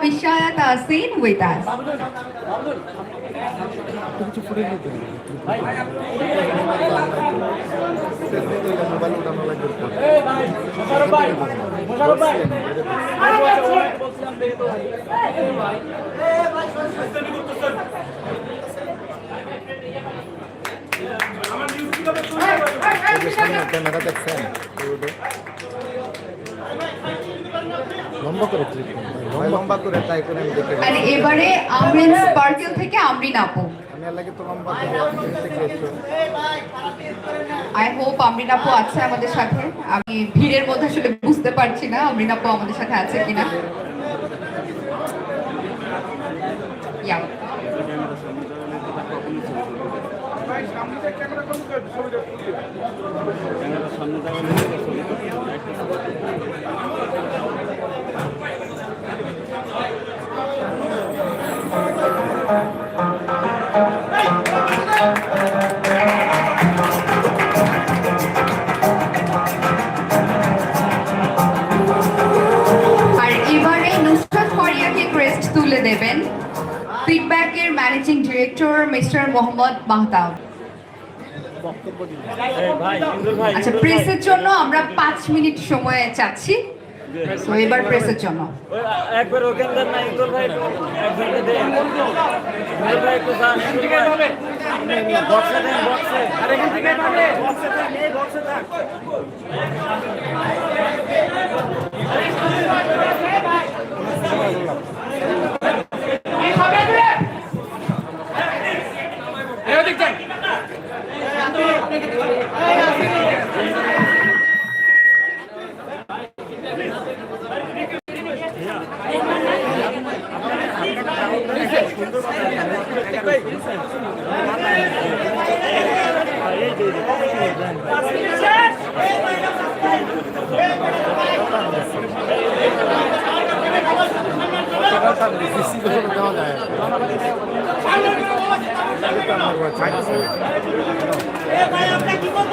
Vishaya Tasin with us. Mobile উঠানো লাগবে camera দেখছেন লম্বা করে লম্বা। করে তাই করে আমি দেখে আর এবারে আমরিন স্পার্কেল থেকে আমরিন আপু আমি তো লম্বা একটু আই হোপ আমরিন আপু আছে আমাদের সাথে। আমি ভিড়ের মধ্যে আসলে বুঝতে পারছি না আমরিন আপু আমাদের সাথে আছে কিনা. আর মোহাম্মদ মাহতাব। আচ্ছা প্রেসের জন্য আমরা পাঁচ মিনিট সময় চাচ্ছি এবার প্রেসের জন্য। একবার ওখান দেন না ভাই একটু একজনকে দেন। ইন্দুল ভাই, একটু যান বক্সে দেন, বক্সে। আর, এখান থেকে পাবে বক্সে দেন এই বক্সে ভাই আমরা কি করব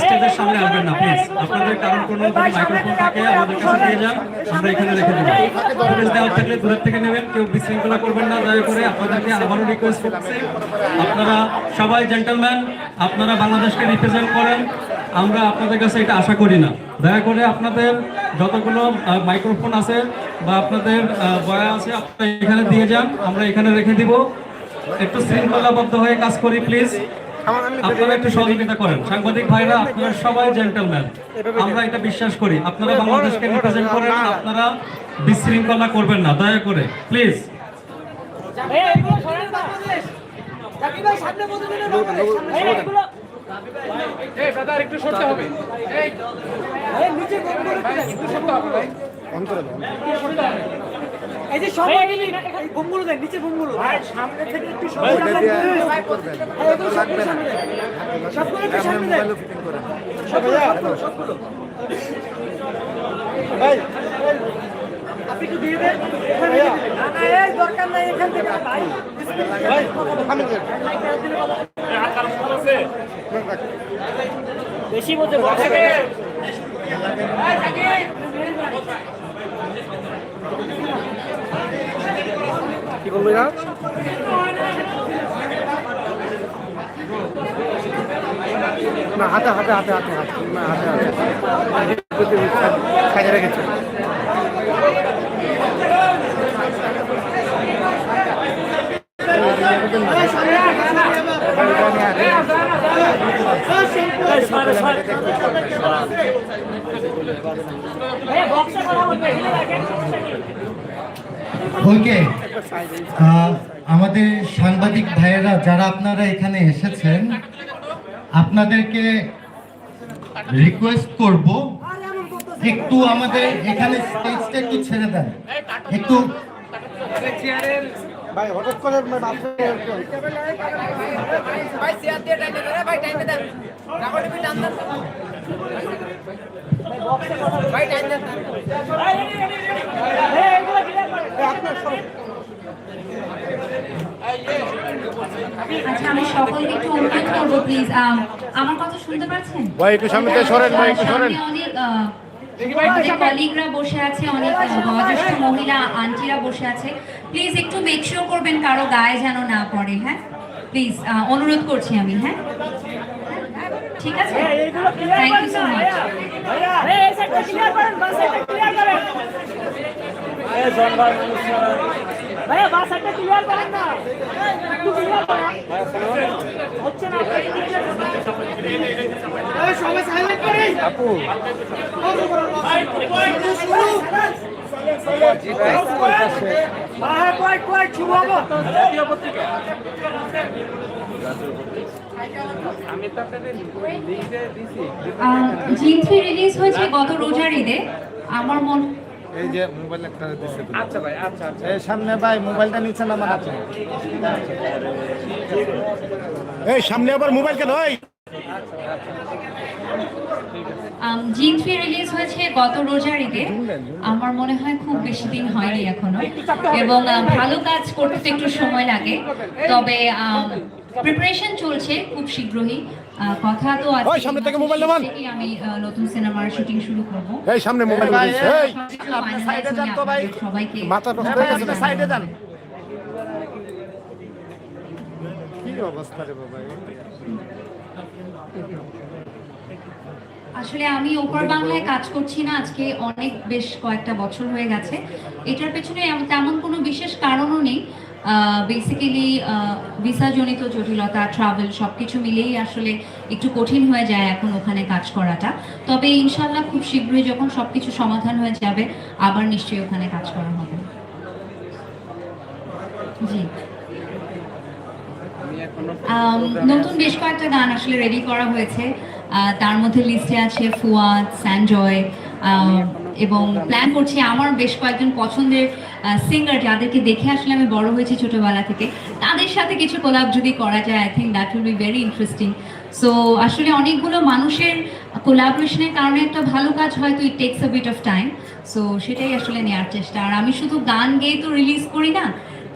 স্টেজের সামনে আসবেন না প্লিজ আপনাদের কারণ কোনো যদি মাইক্রোফোন থাকে, আমাদের কাছে দিয়ে যান, আমরা এখানে রেখে দেবো। ফুটেজ দেওয়া থাকলে দূরের থেকে নেবেন, কেউ বিশৃঙ্খলা করবেন না, দয়া করে আপনাদেরকে আবারও রিকোয়েস্ট করছি। আপনারা সবাই জেন্টলম্যান আপনারা বাংলাদেশকে রিপ্রেজেন্ট করেন, আমরা আপনাদের কাছে এটা আশা করি না। দয়া করে আপনাদের যতগুলো মাইক্রোফোন আছে বা আপনাদের বয়া আছে, আপনারা এখানে দিয়ে যান, আমরা এখানে রেখে দিব। একটু শৃঙ্খলাবদ্ধ হয়ে কাজ করি প্লিজ আপনারা একটু সহযোগিতা করেন। সাংবাদিক ভাইরা আপনারা সবাই জেন্টলম্যান আমরা এটা বিশ্বাস করি। আপনারা বাংলাদেশকে রিপ্রেজেন্ট করেন আপনারা বিশৃঙ্খলা করবেন না। দয়া করে প্লিজ একটু সরতে হবে। এই এই নিচে একটু সরতে হবে ভাই। অন্তরে দাও এই যে সব এই বোমগুলো দেন নিচে বোমগুলো ভাই সামনে থেকে একটু লাগবে না। সবগুলো সামনে দেন। ভাই আপনি একটু দিয়ে দেন। এখানে দিয়ে দিন। না না এই দরকার নাই এখান থেকে ভাই। বেশি বলতে কি বলব না না হাতে হাতে হাতে হাতে হাতে না হাতে। হাতে সাইডে রেখেছে আমাদের সাংবাদিক ভাইয়েরা, যারা আপনারা এখানে এসেছেন, আপনাদেরকে রিকোয়েস্ট করব, একটু আমাদের এখানে স্টেজটা একটু ছেড়ে দেন। একটু ভাই হঠাৎ করে মাথায় ভাই চেয়ার দিয়ে টাইনে দেন ভাই টাইনে দেন রাবার টিভি টান ভাই টাইন দেন আমি সকলকে একটু অনুরোধ করব প্লিজ আমার কথা শুনতে পাচ্ছেন? ভাই একটু সামনে সরেন ভাই একটু সরেন। আমাদের কলিগরা বসে আছে অনেক বয়োজ্যেষ্ঠ মহিলা আন্টিরা বসে আছে প্লিজ একটু করবেন কারও গায়ে যেন না পড়ে হ্যাঁ? প্লিজ অনুরোধ করছি আমি হ্যাঁ? ঠিক আছে? Thank you so much clear করেন ভাইয়া বাস সাইডটা ক্লিয়ার করেন না। একটু ক্লিয়ার করেন। হচ্ছে না সবাই সাইলেন্ট করেন আপু। কয়েক কয়েক শুরু হব জিন থ্রি রিলিজ হয়েছে গত রোজার ঈদে। আমার মন এই যে মোবাইল একটা দিছে আচ্ছা ভাই আচ্ছা আচ্ছা। এই সামনে ভাই মোবাইলটা নিচে নামান আপনি। এই সামনে আবার মোবাইল কেন? ওই জিন থ্রি রিলিজ হয়েছে গত রোজার ঈদে আমার মনে হয় খুব বেশি দিন হয়নি এখনও। এবং ভালো কাজ করতে একটু সময় লাগে। তবে প্রিপারেশন চলছে খুব শীঘ্রই। কথা তো আছে। ওই, সামনে থেকে মোবাইল নামান। আমি নতুন সিনেমার শুটিং শুরু করব? এই সামনে মোবাইল ভাই, দিছে সাইডে যান তো ভাই। সবাইকে মাথা নষ্ট হয়ে গেছে সাইডে যান কি অবস্থা রে বাবা আসলে আমি ওপর বাংলায় কাজ করছি না আজকে অনেক বেশ কয়েকটা বছর হয়ে গেছে। এটার পেছনে তেমন কোনো বিশেষ কারণও নেই। বেসিক্যালি ভিসাজনিত জটিলতা ট্রাভেল সব কিছু মিলেই আসলে একটু কঠিন হয়ে যায় এখন ওখানে কাজ করাটা। তবে ইনশাল্লাহ খুব শীঘ্রই যখন সব কিছু সমাধান হয়ে যাবে আবার নিশ্চয়ই ওখানে কাজ করা হবে। জি। নতুন বেশ কয়েকটা গান আসলে রেডি করা হয়েছে। তার মধ্যে লিস্টে আছে ফুয়াদ স্যানজয় এবং প্ল্যান করছি আমার বেশ কয়েকজন পছন্দের সিঙ্গার যাদেরকে দেখে আসলে আমি বড় হয়েছি ছোটবেলা থেকে, তাদের সাথে কিছু কোলাপ যদি করা যায় I think that will be very interesting so আসলে অনেকগুলো মানুষের কোলাবোরেশনের কারণে একটা ভালো কাজ হয়তো it takes a bit of time so সেটাই আসলে নেওয়ার চেষ্টা। আর আমি শুধু গান গেয়ে তো রিলিজ করি না,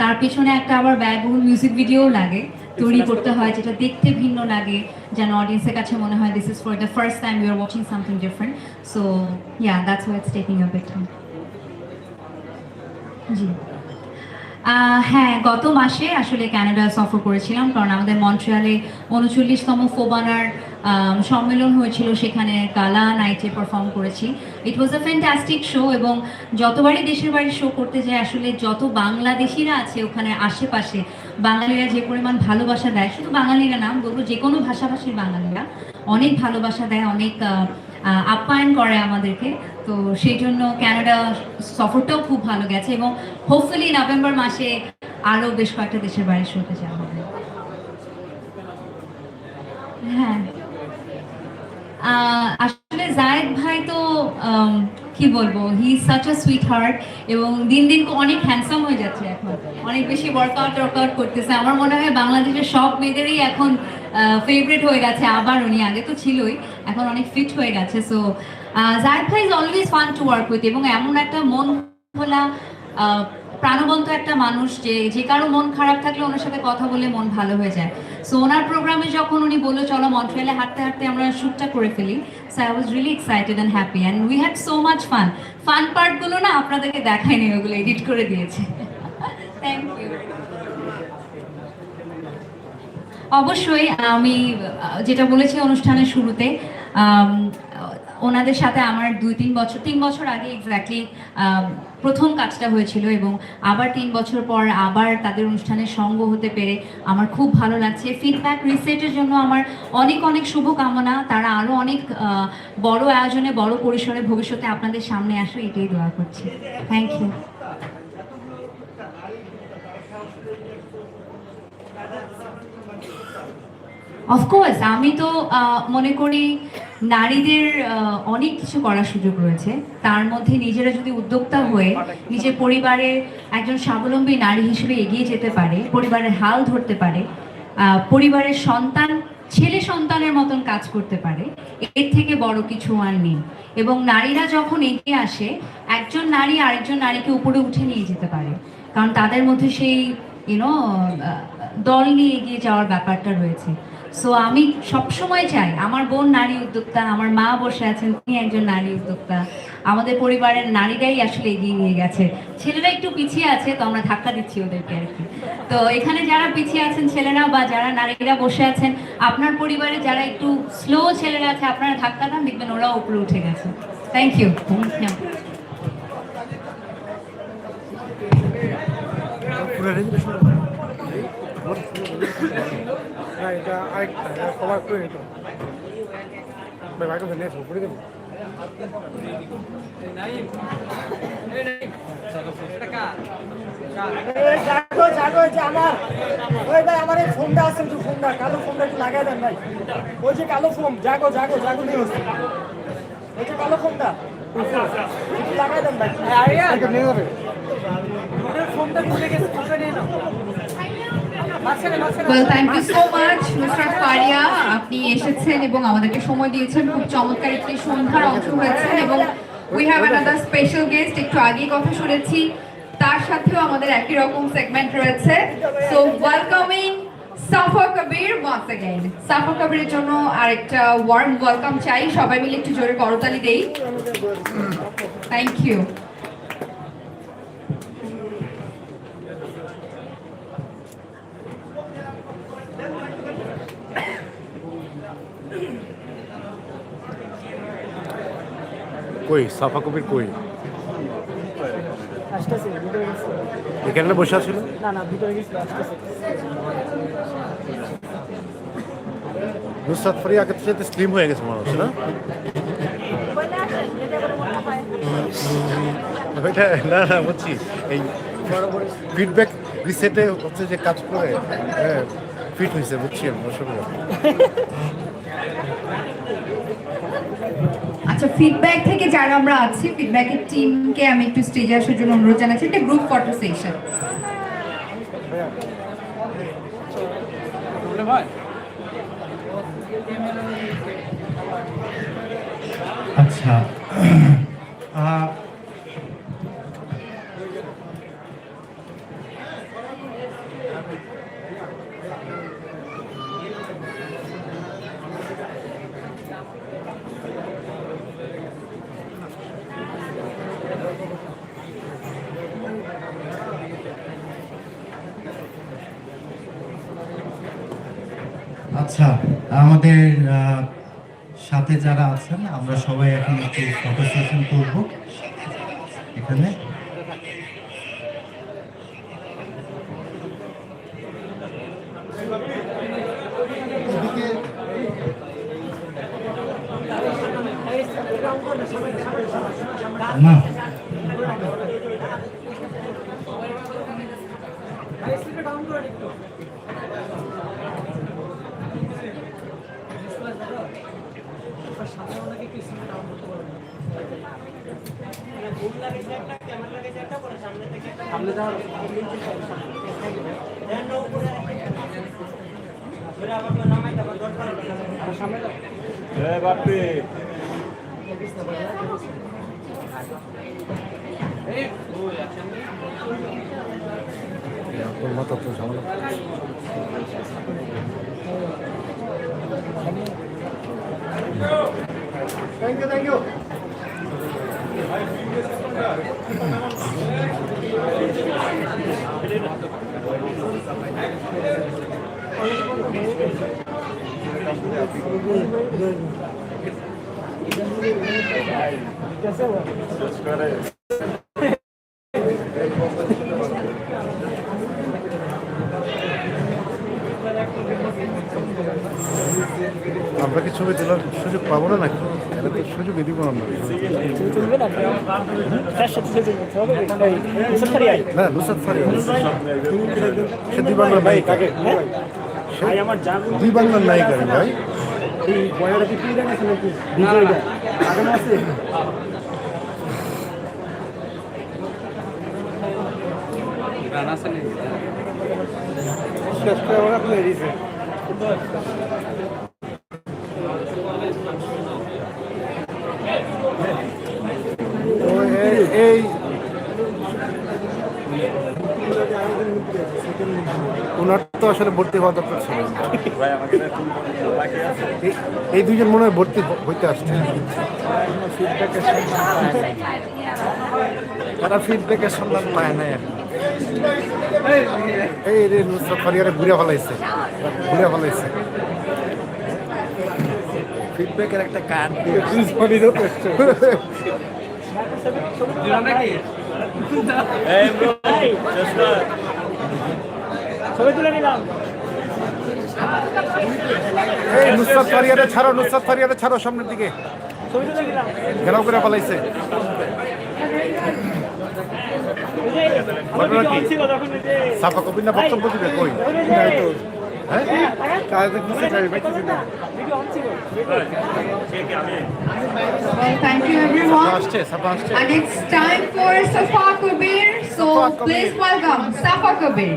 তার পেছনে একটা আবার ব্যয়বহুল মিউজিক ভিডিও লাগে। তৈরি করতে হয়, যেটা দেখতে ভিন্ন লাগে, যেন অডিয়েন্সের কাছে মনে হয় this is for the first time you are watching something different so yeah that's why it's taking a bit time জি। হ্যাঁ গত মাসে আসলে কানাডা সফর করেছিলাম, কারণ আমাদের মন্ট্রিয়ালে উনচল্লিশতম ফোবানার সম্মেলন হয়েছিল, সেখানে কালা নাইটে পারফর্ম করেছি। ইট ওয়াজ আ ফ্যান্টাস্টিক শো এবং যতবারই দেশের বাড়ি শো করতে যাই, আসলে যত বাংলাদেশিরা আছে ওখানে আশেপাশে, বাঙালিরা যে পরিমাণ ভালোবাসা দেয়, শুধু বাঙালিরা না বলব যে কোনো ভাষাভাষীর বাঙালিরা, অনেক ভালোবাসা দেয়, অনেক আপ্যায়ন করে আমাদেরকে। তো সেই জন্য ক্যানাডা সফরটাও খুব ভালো গেছে এবং হোপফুলি নভেম্বর মাসে আরও বেশ কয়েকটা দেশের বাইরে শুতে যাওয়া হবে। হ্যাঁ। আসলে জায়েদ ভাই তো কি বলব he such a sweetheart এবং দিন দিন অনেক হ্যান্ডসাম হয়ে যাচ্ছে এখন। অনেক বেশি ওয়ার্কআউট ওয়ার্কআউট করতেছে। আমার মনে হয় বাংলাদেশের সব মেয়েদেরই এখন ফেভারিট হয়ে গেছে। আবার উনি আগে তো ছিলই। এখন অনেক ফিট হয়ে গেছে। সো জায়েদ ভাই is always fun to work with এবং এমন একটা মন খোলা প্রাণবন্ত একটা মানুষ যে যে কারও মন খারাপ থাকলে ওনার সাথে কথা বলে মন ভালো হয়ে যায়। সো ওনার প্রোগ্রামে যখন উনি বলল, চলো মন্ট্রিয়ালে হাঁটতে হাঁটতে আমরা শ্যুটটা করে ফেলি so I was really excited and happy and we had so much fun fun পার্টগুলো না আপনাদেরকে দেখায়নি ওগুলো এডিট করে দিয়েছে। থ্যাংক ইউ অবশ্যই আমি যেটা বলেছি অনুষ্ঠানের শুরুতে ওনাদের সাথে আমার দুই, তিন বছর তিন বছর আগে এক্স্যাক্টলি প্রথম কাজটা হয়েছিল এবং আবার তিন বছর পর আবার তাদের অনুষ্ঠানে সঙ্গ হতে পেরে আমার খুব ভালো লাগছে। ফিডব্যাক রিসেটের জন্য আমার অনেক অনেক শুভকামনা। তারা আরও অনেক বড় আয়োজনে, বড় পরিসরে ভবিষ্যতে আপনাদের সামনে আসে, এটাই দোয়া করছি। থ্যাংক ইউ অফকোর্স আমি তো মনে করি নারীদের অনেক কিছু করার সুযোগ রয়েছে। তার মধ্যে নিজেরা যদি উদ্যোক্তা হয়ে নিজের পরিবারের একজন স্বাবলম্বী নারী হিসেবে এগিয়ে যেতে পারে, পরিবারের হাল ধরতে পারে পরিবারের সন্তান, ছেলে সন্তানের মতন কাজ করতে পারে, এর থেকে বড় কিছু আর নেই। এবং নারীরা যখন এগিয়ে আসে, একজন নারী আরেকজন নারীকে উপরে উঠে নিয়ে যেতে পারে। কারণ তাদের মধ্যে সেই ইউনো দল নিয়ে এগিয়ে যাওয়ার ব্যাপারটা রয়েছে। সো আমি সবসময় চাই, আমার বোন নারী উদ্যোক্তা, আমার মা বসে আছেন, তিনি একজন নারী উদ্যোক্তা। আমাদের পরিবারের নারীরাই আসলে এগিয়ে নিয়ে গেছে। ছেলেরা একটু পিছিয়ে আছে, তো আমরা ধাক্কা দিচ্ছি ওদেরকে আর কি। তো এখানে যারা পিছিয়ে আছেন ছেলেরা বা যারা নারীরা বসে আছেন, আপনার পরিবারে যারা একটু স্লো ছেলেরা আছে, আপনারা ধাক্কা দেন, দেখবেন ওরাও উপরে উঠে গেছে। থ্যাংক ইউ এটা আরেকটা কভার করে নিত ভাই ভাইকে দেবো। আমার ওই ভাই আমার এই ফোনটা আছে একটু ফোনটা কালো ফোনটা একটু লাগাই দেন ভাই। ওই যে কালো ফোন জাগো জাগো জাগো নিয়ে হচ্ছে ওই যে কালো ফোনটা। লাগাই দেন ভাই। ফোনটা ভুলে গেছে ফোনটা নিয়ে নাও well thank you so much Nusrat Faria আপনি এসেছেন এবং আমাদেরকে সময় দিয়েছেন খুব চমৎকার একটি সন্ধ্যার অংশ হয়েছেন এবং we have another special guest একটু আগেই কথা শুনেছি তার সাথেও আমাদের একই রকম সেগমেন্ট রয়েছে so welcoming Safa Kabir once again Safa কবিরের জন্য আরেকটা ওয়ার্ম ওয়েলকাম চাই সবাই মিলে একটু জোরে করতালি দেই থ্যাংক ইউ কই? সাফা কবির কই? এখানে বসে আছিল না না ভিতরে নুসরাত ফারিয়া আগের সাথে স্লিম হয়ে গেছে মানুষ না? ওইটা না না বলছি এই ফিডব্যাক রিসেটে হচ্ছে যে কাজ করে হ্যাঁ ফিট হয়েছে বুঝছি আমি অসুবিধা। আচ্ছা ফিডব্যাক থেকে যারা আমরা আছি ফিডব্যাকের টিমকে আমি একটু স্টেজে আসার জন্য অনুরোধ জানাচ্ছি, একটা গ্রুপ ফটো সেশন আচ্ছা আচ্ছা আমাদের সাথে যারা আছেন আমরা সবাই এখন একটু ফটো সেশন করব। এখানে। না। মাথা তো ঝামেলা থ্যাংক ইউ থ্যাংক ইউ আমরা কি ছবি তোলার সুযোগ পাবো না নাকি? এটা তো সুযোগই দিব আমরা না তার সাথে সাথে করতে হবে এই সরকারি আই না নুসরাত ফারিয়া সে দিবা না ভাই। কাকে? জান দুই বাংলার নায়িকা রে ভাই। এই ওনার তো আসলে ভর্তি হওয়া দরকার ছিল এই- দুজন মনে হয় ভর্তি হইতে আসছে। তারা ফিডব্যাকের সন্ধান পায় না। এই রে নুসরাত ফারিয়ারে ঘুরে ফেলাইছে। ঘুরে ফেলাইছে। ফিডব্যাকের একটা কার্ড এই bro, শেষ কর। ছবি তুলে নিলাম এই নুসরাত ফারিয়ারে ছাড়ো নুসরাত ছাড়ো সামনের দিকে। ঘেরাও করে সাফা কবির না বক্তব্য দিবে? কই? হ্যাঁ? ভিডিও অন ছিল। Well, thank you everyone. আসছে And it's time for Safa. Please welcome Safa Kabir.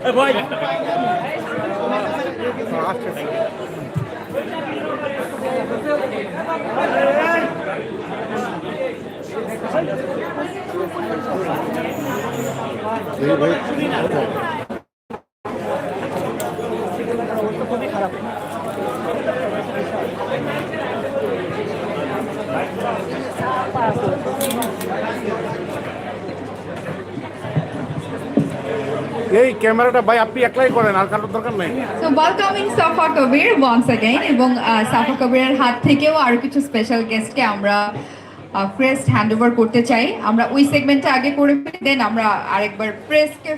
এই ভাই এই ক্যামেরাটা ভাই আপনি একলাই করেন, আর কারোর দরকার নাই। So welcoming Safa Kabir once again এবং সাফা কবিরের হাত থেকেও আরও কিছু স্পেশাল গেস্টকে আমরা প্রেস হ্যান্ড ওভার করতে চাই। আমরা ওই সেগমেন্টটা আগে করে দেন আমরা আরেকবার প্রেসকে